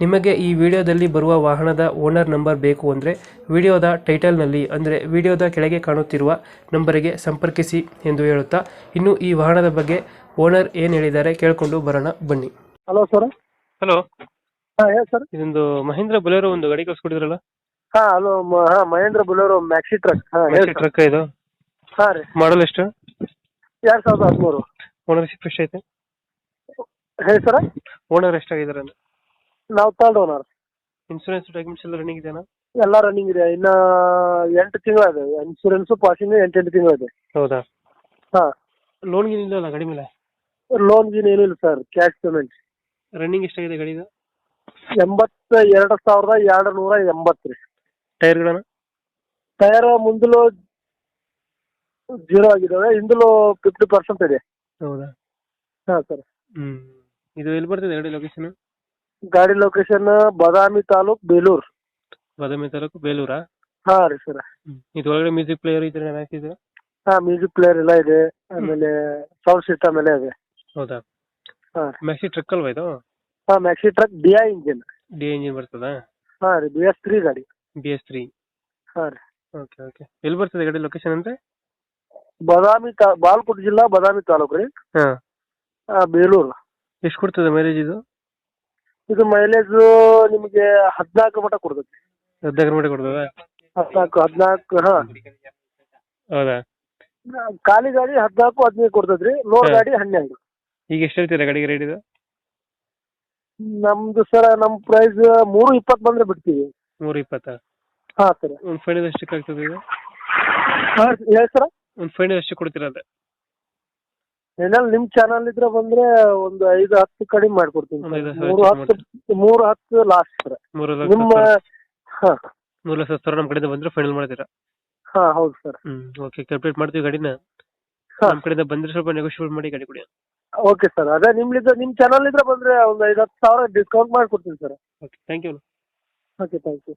ನಿಮಗೆ ಈ ವಿಡಿಯೋದಲ್ಲಿ ಬರುವ ವಾಹನದ ಓನರ್ ನಂಬರ್ ಬೇಕು ಅಂದರೆ ವಿಡಿಯೋದ ಟೈಟಲ್ನಲ್ಲಿ ಅಂದರೆ ವಿಡಿಯೋದ ಕೆಳಗೆ ಕಾಣುತ್ತಿರುವ ನಂಬರಿಗೆ ಸಂಪರ್ಕಿಸಿ ಎಂದು ಹೇಳುತ್ತಾ ಇನ್ನು ಈ ವಾಹನದ ಬಗ್ಗೆ ಓನರ್ ಏನು ಹೇಳಿದ್ದಾರೆ ಕೇಳಿಕೊಂಡು ಬರೋಣ ಬನ್ನಿ. Hello sir. ಹಲೋ. ಹಾಂ ಹೇಳಿ ಸರ್. ಇದೊಂದು ಮಹೇಂದ್ರ ಬೊಲೆರೋ ಒಂದು ಗಾಡಿ ಕಳ್ಸ್ಕೊಡಿದ್ರಲ್ಲ? ಹಾಂ ಹಲೋ ಹಾಂ ಮಹೇಂದ್ರ ಬುಲೋರೋ ಮ್ಯಾಕ್ಸಿ ಟ್ರಕ್ ಹಾಂ ಹೇಳಿ ಸರ್. ಟ್ರಕ್ ಇದು? ಹಾಂ ರೀ. ಮಾಡಲ್ ಎಷ್ಟು? ಎರಡು ಸಾವಿರದ ಹದಿಮೂರು. ಓನರ್ಶಿಪ್ ಎಷ್ಟೈತೆ ಹೇಳಿ ಸರ್. ಓನರ್ ಎಷ್ಟಾಗಿದ್ದಾರೆ ಅಂತ ನಾವು ತರ್ಡ್ ಓನರ್ ಇನ್ಸೂರೆನ್ಸ್ ಡಾಕ್ಯುಮೆಂಟ್ಸ್ ಎಲ್ಲ ರನ್ನಿಂಗ್ ಇದೆಯಾ? ಎಲ್ಲ ರನ್ನಿಂಗ್ ಇದೆ. ಇನ್ನ ಎಂಟು ತಿಂಗಳು ಇದೆ. ಇನ್ಸೂರೆನ್ಸ್ ಪಾಸಿಂಗ್ ಎಂಟೆಂಟು ತಿಂಗಳು ಇದೆ. ಹೌದಾ? ಹಾ. ಲೋನ್ ಗೀನ್ ಇಲ್ಲ ಗಾಡಿ ಮೇಲೆ? ಲೋನ್ ಗೀನ್ ಇಲ್ಲ ಸರ್ ಕ್ಯಾಶ್ ಪೇಮೆಂಟ್ ರನ್ನಿಂಗ್ ಎಷ್ಟಾಗಿದೆ ಗಾಡಿದು? ಎಂಬತ್ತ ಎರಡು ಸಾವಿರದ ಎರಡು ನೂರ ಎಂಬತ್ತು ರೀ ಟೈರ್ಗಳನ್ನ ಟೈರ್ ಮುಂದಲು ಜೀರೋ ಆಗಿದ್ದಾವೆ ಹಿಂದಲು ಫಿಫ್ಟಿ ಪರ್ಸೆಂಟ್ ಇದೆ. ಹೌದಾ? ಹಾ ಸರ್ ಹ್ಮ್. ಇದು ಎಲ್ಲಿ ಬರ್ತದೆ ಗಾಡಿ ಲೊಕೇಶನ್ ಗಾಡಿ ಲೊಕೇಶನ್ ಬಾದಾಮಿ ತಾಲೂಕ್ ಬೇಲೂರ್. ಬಾದಾಮಿ ತಾಲೂಕು ಬೇಲೂರಾ? ಹಾಂ ರೀ ಸರ್. ಇದು ಒಳಗಡೆ ಮ್ಯೂಸಿಕ್ ಪ್ಲೇಯರ್ ಇದ್ರೆ ಹಾಕಿದ್ರೆ ಹಾ ಮ್ಯೂಸಿಕ್ ಪ್ಲೇಯರ್ ಎಲ್ಲ ಇದೆ. ಆಮೇಲೆ ಸೌಂಡ್ ಸಿಸ್ಟಮ್ ಎಲ್ಲ ಇದೆ. ಹೌದಾ? ಹಾ. ಮ್ಯಾಕ್ಸಿ ಟ್ರಕ್ ಅಲ್ವಾ ಇದು? ಹಾ maxi truck D I engine D engine ಬರ್ತದಾ? ಹಾ ರೀ ಬಿ ಎಸ್ ತ್ರೀ ಗಾಡಿ. ಬಿ ಎಸ್ ತ್ರೀ ಹಾ ರೀ. ಓಕೆ ಓಕೆ ಎಲ್ಲಿ ಬರ್ತದೆ ಗಾಡಿ ಲೊಕೇಶನ್ ಅಂದ್ರೆ ಬಾದಾಮಿ ತಾ ಬಾಲ್ಕೋಟ್ ಜಿಲ್ಲಾ ಬಾದಾಮಿ ತಾಲೂಕು ರೀ. ಹಾ. ಆ, ಬೇಲೂರು. ಎಷ್ಟು ಕೊಡ್ತದೆ ಮ್ಯಾರೇಜ್ ಇದು? ಇದು ಮೈಲೇಜ್ ನಿಮಗೆ ಹದಿನಾಲ್ಕು ಮಟ್ಟ ಕೊಡ್ತೈತಿ ಹದಿನಾಲ್ಕು ಮೀಟರ್ ಕೊಡ್ತದ? ಹದಿನಾಲ್ಕು ಹದಿನಾಲ್ಕು ಹಾ. ಹೌದಾ? ಖಾಲಿ ಗಾಡಿ ಹದಿನಾಲ್ಕು ಹದಿನೈದು ಕೊಡ್ತೈತ್ರಿ ಲೋಡ್ ಹಾ. ಗಾಡಿ ಹನ್ನೆರಡು. ಈಗ ಎಷ್ಟು ಹೇಳ್ತೀರಾ ಗಾಡಿಗೆ ರೇಟ್ ಇದು? ನಮ್ದು ಸರ್ ನಮ್ ಪ್ರೈಸ್ ಮೂರು ಇಪ್ಪತ್ತು ಬಂದ್ರೆ ಬಿಡ್ತೀವಿ. ಮೂರು ಇಪ್ಪತ್ತಾ? ಹಾ ಸರ್. ಒಂದು ಫೈನಲ್ ಎಷ್ಟಕ್ಕೆ ಆಗ್ತದೆ ಇದು? ಹಾ ಹೇಳಿ ಸರ್. ಒಂದು ಫೈನಲ್ ಎಷ್ಟು ಕೊಡ್ತೀರಾ ಅಂತ ಏನಾದ್ರು ನಿಮ್ ಚಾನಲ್ ಇದ್ರೆ ಬಂದ್ರೆ ಒಂದು ಐದು ಹತ್ತು ಕಡಿಮೆ ಮಾಡ್ಕೊಡ್ತೀನಿ ಒಂದು ಐದು ಮೂರು ಹತ್ತು ಮೂರು ಹತ್ತು ಲಾಸ್ಟ್ ಸರ್ ಮೂರು ನಿಮ್ಮ ಲಕ್ಷ. ಹಾ. ಮೂರು ಲಕ್ಷ ಸಾವಿರ ನಮ್ಮ ಕಡೆಯಿಂದ ಬಂದ್ರೆ ಫೈನಲ್ ಮಾಡ್ತೀರಾ? ಹಾ ಹೌದು ಸರ್ ಹ್ಮ್ ಓಕೆ ಕಂಪ್ಲೀಟ್ ಮಾಡ್ತೀವಿ ಗಾಡಿನ. ಹಾ. ನಮ್ಮ ಕಡೆಯಿಂದ ಬಂದ್ರೆ ಸ್ವಲ್ಪ ನೆಗೋಷಿಯೇಟ್ ಮಾಡಿ ಗಾಡಿ ಕೊಡಿ. ಓಕೆ ಸರ್ ಅದೇ ನಿಮ್ಲಿದ್ರೆ ನಿಮ್ಮ ಚಾನಲ್ ಇದ್ರೆ ಬಂದ್ರೆ ಒಂದು ಐದು ಹತ್ತು ಸಾವಿರ ಡಿಸ್ಕೌಂಟ್ ಮಾಡ್ಕೊಡ್ತೀನಿ sir okay thank you okay thank you